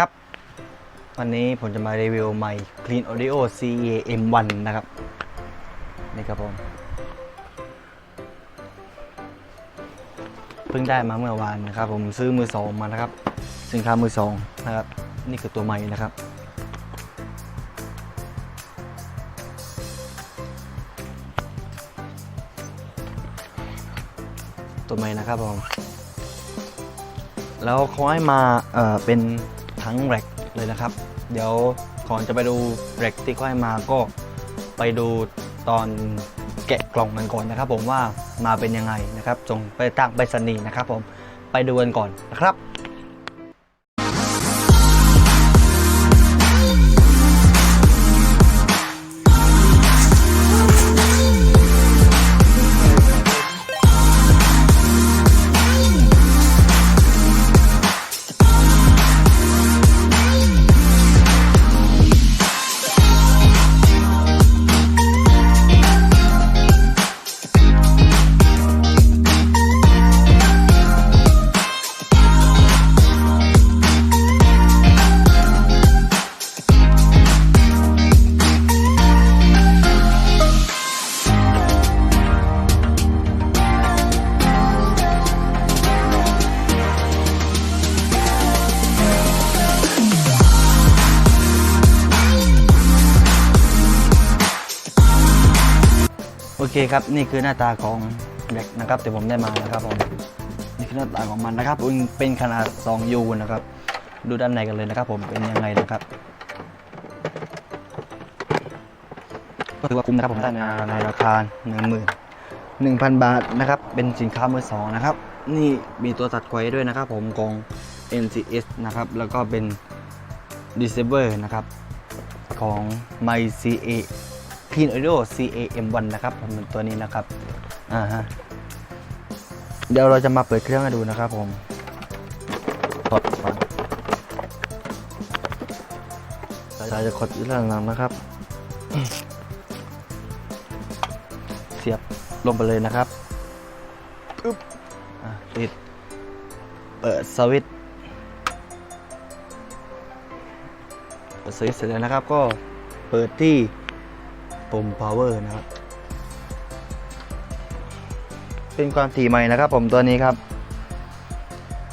ครับ วันนี้ผมจะมารีวิวไมค์ Clean Audio CA M1 นะครับ นี่ครับผม เพิ่งได้มาเมื่อวานนะครับผมซื้อมือสองมานะครับ สินค้ามือสองนะครับ นี่คือตัวไม้นะครับตัวไม้นะครับผม แล้วเขาให้มา เอ่อ เป็น ทั้งแร็กเลยนะครับ เดี๋ยวก่อนจะไปดูแร็กที่ค่อยมาก็ไปดูตอนแกะกล่องกันก่อนนะครับ ผมว่ามาเป็นยังไงนะครับส่งไปตั้งไปสนีนะครับ ผมไปดูกันก่อนนะครับ เคครับนี่คือหน้าตาของแร็กนะครับที่ผมได้มานะครับผมนี่คือหน้าตาของมันนะครับเป็นขนาด 2U นะครับ ดูด้านในกันเลยนะครับ ผมเป็นยังไงนะครับก็ถือว่าคุ้มนะครับผมได้มาในราคา1 1 0 0 0 บาทนะครับ เป็นสินค้ามือสองนะครับ นี่มีตัวตัดไว้ด้วยนะครับ ผมของ NCS นะครับ แล้วก็เป็น Deceiver นะครับ ของ MyCA My CA Clean Audio CA M1 นะครับผมเป็นตัวนี้นะครับอ่าฮะเดี๋ยวเราจะมาเปิดเครื่องให้ดูนะครับผมถอดก่อนสาจะกดอยู่ด้านหลังนะครับ เสียบลงไปเลยนะครับปึ๊บอะติด เปิดสวิตช์เปิดสวิตช์เสร็จแล้วนะครับก็เปิดที่ ปุ่ม power นะครับ เป็นความถี่ใหม่นะครับ ผมตัวนี้ครับ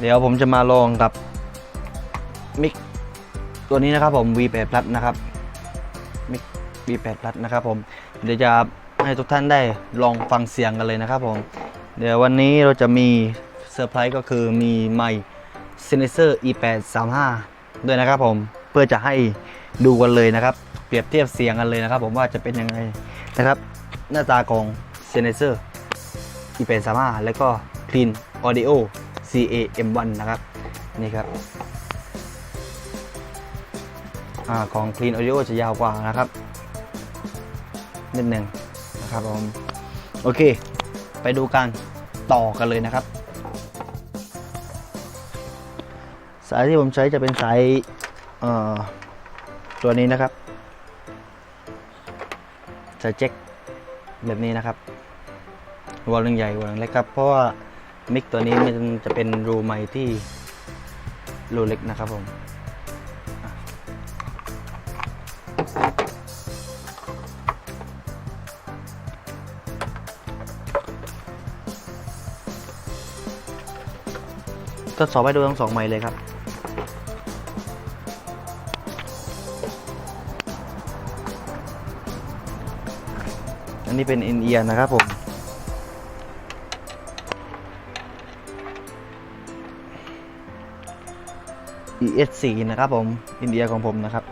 เดี๋ยวผมจะมาลองกับมิกตัวนี้นะครับผม V8 Plus นะครับมิก V8 Plus นะครับผมเดี๋ยวจะให้ทุกท่านได้ลองฟังเสียงกันเลยนะครับผมเดี๋ยววันนี้เราจะมีเซอร์ไพรส์ก็คือมีไมค์ Sennheiser E835 ด้วยนะครับผมเพื่อจะให้ดูกันเลยนะครับ เปรียบเทียบเสียงกันเลยนะครับผมว่าจะเป็นยังไงนะครับ หน้าตาของ Sennheiser E835 แล้วก็ Clean Audio CA M1 นะครับนี่ครับอของ Clean Audio จะยาวกว่านะครับนิดหนึ่งนะครับผมโอเค ไปดูกันต่อกันเลยนะครับ สายที่ผมใช้จะเป็นสายตัวนี้นะครับ สายเจ็คแบบนี้นะครับวอลลุ่มใหญ่วอลลุ่มเล็กครับ เพราะว่ามิกตัวนี้มันจะเป็นรูไม้ที่รูเล็กนะครับผมทดสอบให้ดูทั้งสองไม้เลยครับ อันนี้เป็นอินเอียนะครับผม ES4 นะครับผมอินเดียของผมนะครับ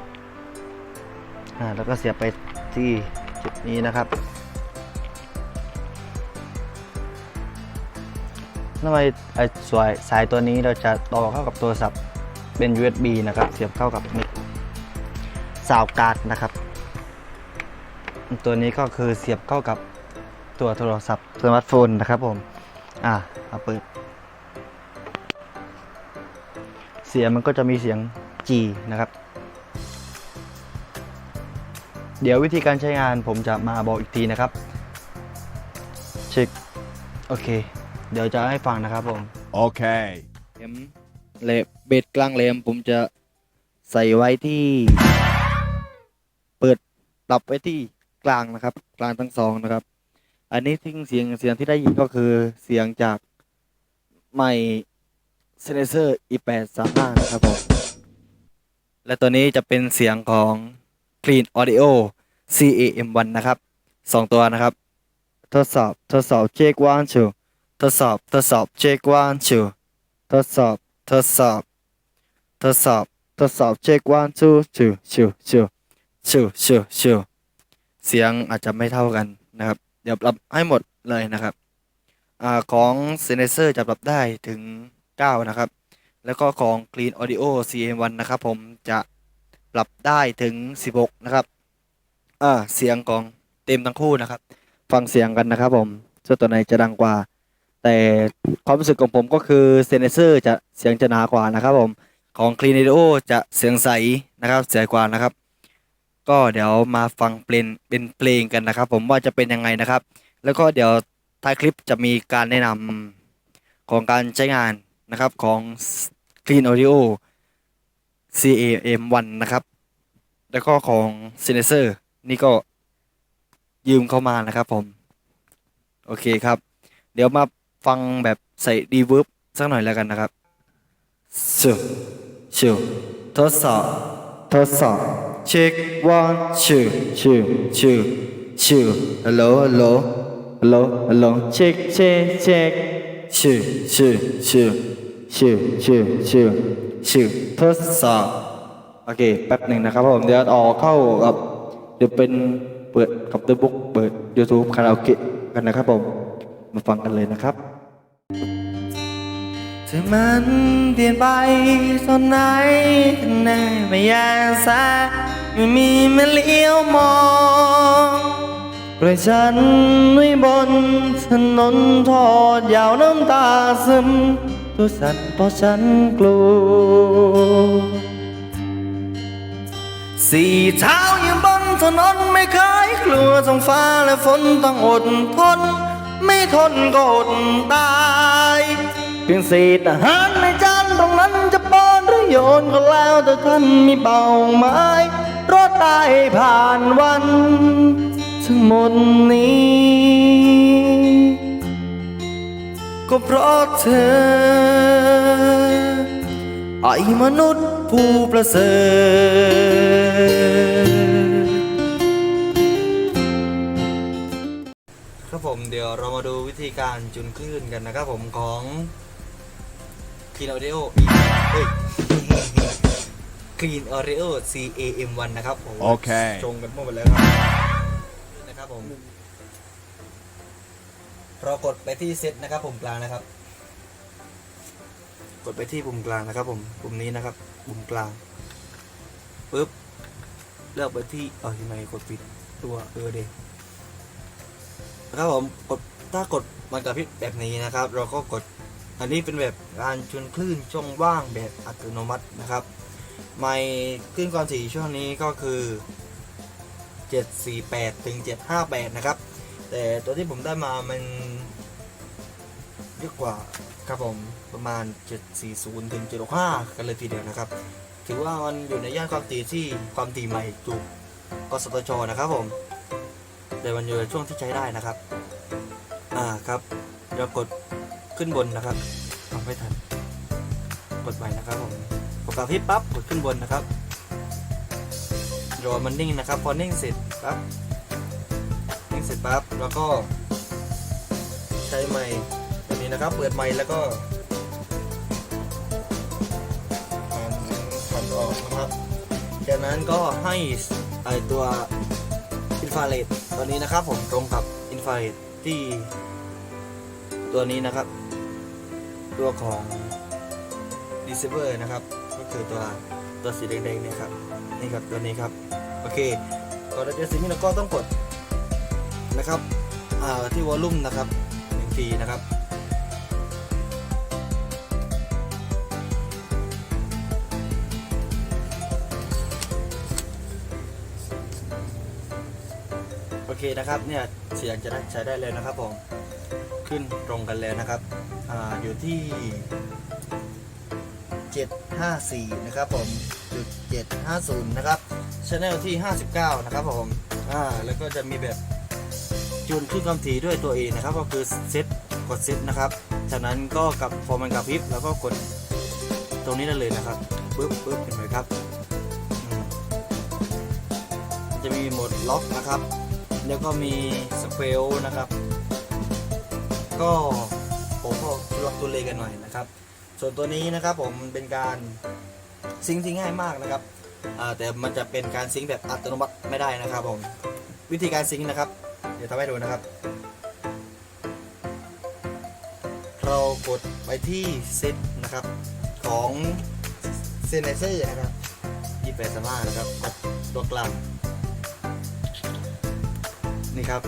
อ่า แล้วก็เสียบไปที่จุดนี้นะครับทำไมไอ้สายสายตัวนี้เราจะต่อเข้ากับโทรศัพท์เป็น USB นะครับ เสียบเข้ากับมิกซาวการ์ดนะครับ ตัวนี้ก็คือเสียบเข้ากับตัวโทรศัพท์สมาร์ทโฟนนะครับผม อ่าเอาเปิด เสียงมันก็จะมีเสียง G นะครับ เดี๋ยววิธีการใช้งานผมจะมาบอกอีกทีนะครับ เช็ค โอเค เดี๋ยวจะให้ฟังนะครับผม Okay. เลมเลเบสกลางเลมผมจะใส่ไว้ที่ เปิดปรับไว้ที่ กลางนะครับ กลางทั้งสองนะครับ อันนี้ทิ้งเสียงเสียงที่ได้ยินก็คือเสียงจากไมค์เซนเซอร์ e8 3 5 นะครับผม และตัวนี้จะเป็นเสียงของ Clean Audio CAM1 นะครับสองตัวนะครับ ทดสอบทดสอบ check one two ทดสอบทดสอบ check one two ทดสอบทดสอบทดสอบทดสอบ check one two two two two two two two เสียงอาจจะไม่เท่ากันนะครับ เดี๋ยวปรับให้หมดเลยนะครับอของ Sennheiser จะปรับได้ถึง 9 นะครับ แล้วก็ของ Clean Audio CM1 นะครับผมจะปรับได้ถึง 16 นะครับเสียงของเต็มทั้งคู่นะครับ ฟังเสียงกันนะครับผมส่วนตัวไหนจะดังกว่า แต่ความรู้สึกของผมก็คือ Sennheiser จะเสียงจะหนากว่านะครับผมของ Clean Audio จะเสียงใสนะครับใสกว่านะครับ ก็เดี๋ยวมาฟังเพลงเป็นเพลงกันนะครับ ผมว่าจะเป็นยังไงนะครับ แล้วก็เดี๋ยวท้ายคลิปจะมีการแนะนำของการใช้งานนะครับของ Clean Audio CAM1 นะครับ แล้วก็ของ Sennheiser นี่ก็ยืมเข้ามานะครับผม โอเคครับ เดี๋ยวมาฟังแบบใส่ดีเวิร์บสักหน่อยแล้วกันนะครับชิวชิวทดสอบ ทดสอบ check one two two two two hello hello hello hello check check check two two two two two two two ทดสอบโอเคแป๊บหนึ่งนะครับผมเดี๋ยวออกเข้ากับเดี๋ยวเป็นเปิดกับตัวบุ๊กเปิด YouTube คาราโอเกะกันนะครับผม มาฟังกันเลยนะครับถึงมันเปลี่ยนไปตอนไหนกันแน่ไม่อยากสาย ไม่มีมาเลี้ยวมองปล่อยฉันไว้บนถนนทอดยาวน้ำตาซึม ตัวสั่นเพราะฉันกลัว สี่เท้าอยู่บนถนนไม่เคยกลัวท้องฟ้าและฝนต้องอดทน ไม่ทนก็อดตายเพียงเศษอาหารในจานตรงนั้นจะป้อนหรือโยนก็แล้วแต่ท่านมีเป้าหมาย รอดตายผ่านวันทั้งหมดนี้ ก็เพราะเธอ ไอมนุษย์ผู้ประเสริฐครับผมเดี๋ยวเรามาดูวิธีการจุนคลื่นกันนะครับผมของ Clean Audio เฮ้ย Clean Audio CAM1 นะครับผมโอเค ชงกันหมดแล้วครับนะครับผมเรากดไปที่เซตนะครับผมกลางนะครับ กดไปที่ปุ่มกลางนะครับผมปุ่มนี้นะครับปุ่มกลางปึ๊บเลือกไปที่เออทำไมกดปิดตัวเออเดนะครับผมกดถ้ากดมันกระพริบแบบนี้นะครับ เราก็กดอันนี้เป็นแบบการชนคลื่นช่องว่างแบบอัตโนมัตินะครับ ไม่คลื่นความถี่ช่วงนี้ก็คือ 748 ถึง 758 นะครับ แต่ตัวที่ผมได้มามันเยอะกว่าครับผมประมาณ 740 ถึง 765 กันเลยทีเดียวนะครับ ถือว่ามันอยู่ในย่านความถี่ที่ความถี่ใหม่ถูกกสทชนะครับผมแต่มันอยู่ในช่วงที่ใช้ได้นะครับ อ่าครับเรากดขึ้นบนนะครับทำไม่ทัน กดใหม่นะครับผม กดกระพริบปั๊บกดขึ้นบนนะครับรอมันนิ่งนะครับ พอนิ่งเสร็จปั๊บนิ่งเสร็จปั๊บแล้วก็ ใช้ไมค์ตัวนี้นะครับ เปิดไมค์แล้วก็หันหันออกนะครับจากนั้นก็ให้ไอตัวอินฟราเรดตัวนี้นะครับ ผมตรงกับอินฟราเรดที่ตัวนี้นะครับ ตัวของ receiver นะครับ คือตัวตัวสีแดงๆเนี่ยครับนี่ครับตัวนี้ครับโอเคก่อนจะสิ่งนี้เราก็ต้องกดนะครับอ่าที่วอลลุ่มนะครับหนึ่งทีนะครับโอเคนะครับเนี่ยเสียงจะได้ใช้ได้เลยนะครับผมขึ้นตรงกันแล้วนะครับอ่าอยู่ที่ 754 นะครับผม1.750 นะครับช anel ที่ 59 นะครับผมอ่าแล้วก็จะมีแบบจูนขึ้นความถี่ด้วยตัวเองนะครับ ก็คือเซตกดเซตนะครับ จากนั้นก็กับพอมันกระพริบแล้วก็กดตรงนี้ได้เลยนะครับปึ๊บปึ๊บเห็นไหมครับ จะมีโหมดล็อกนะครับ แล้วก็มีสเปลนะครับ ก็ผมก็ทุลักทุเลกันหน่อยนะครับ ส่วนตัวนี้นะครับผมเป็นการซิงค์ที่ง่ายมากนะครับแต่มันจะเป็นการซิงค์แบบอัตโนมัติไม่ได้นะครับผมวิธีการซิงค์นะครับ เดี๋ยวทำให้ดูนะครับ เรากดไปที่เซตนะครับของเซนเซอร์นะครับยี่แปดสามารถนะครับกดตัวกลางนี่ครับ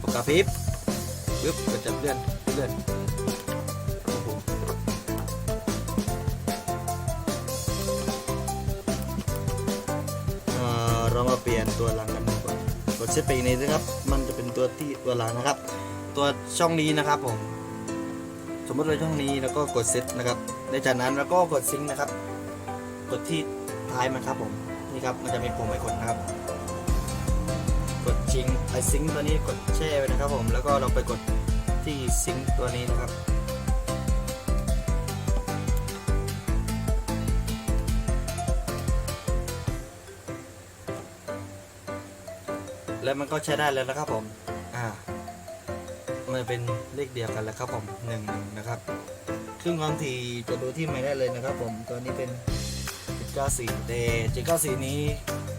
ปกกระพริบปึ๊บก็จะเลื่อนเลื่อน เรามาเปลี่ยนตัวหลังกันดีกว่ากดเซตไปอีกนิดนะครับ มันจะเป็นตัวที่ตัวหลังนะครับ ตัวช่องนี้นะครับผม สมมติเราช่องนี้แล้วก็กดเซตนะครับในจากนั้นเราก็กดซิงค์นะครับ กดที่ท้ายมันครับผมนี่ครับมันจะมีปุ่มให้กดนะครับ กดชิงไอซิงค์ตัวนี้กดแช่ไว้นะครับผมแล้วก็เราไปกดที่ซิงค์ตัวนี้นะครับ แล้วมันก็ใช้ได้แล้วนะครับผมอ่ามันเป็นเลขเดียวกันแล้วครับผมหนึ่งหนึ่งนะครับครึ่งความถี่จะดูที่ไม่ได้เลยนะครับ ผมตัวนี้เป็น794แต่794นี้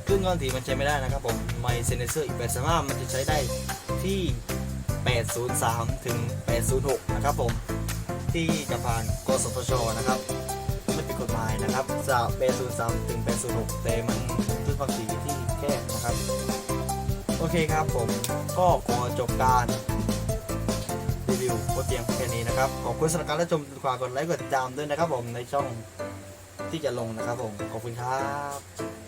ครึ่งความถี่มันใช้ไม่ได้นะครับ ผมไมเซนเซอร์อีก8 3มันจะใช้ได้ที่ 803 ถึง 806 นะครับผมที่จะผ่านกสทชนะครับไม่เป็นกฎหมายนะครับจาก803 ถึง 806 แต่มันครึ่งความถี่ที่แคบนะครับ โอเคครับผมก็ขอจบการรีวิวบนเตียงแค่นี้นะครับ ขอบคุณสำหรับการรับชมฝากกดไลค์กดติดตามด้วยนะครับผมในช่องที่จะลงนะครับผม ขอบคุณครับ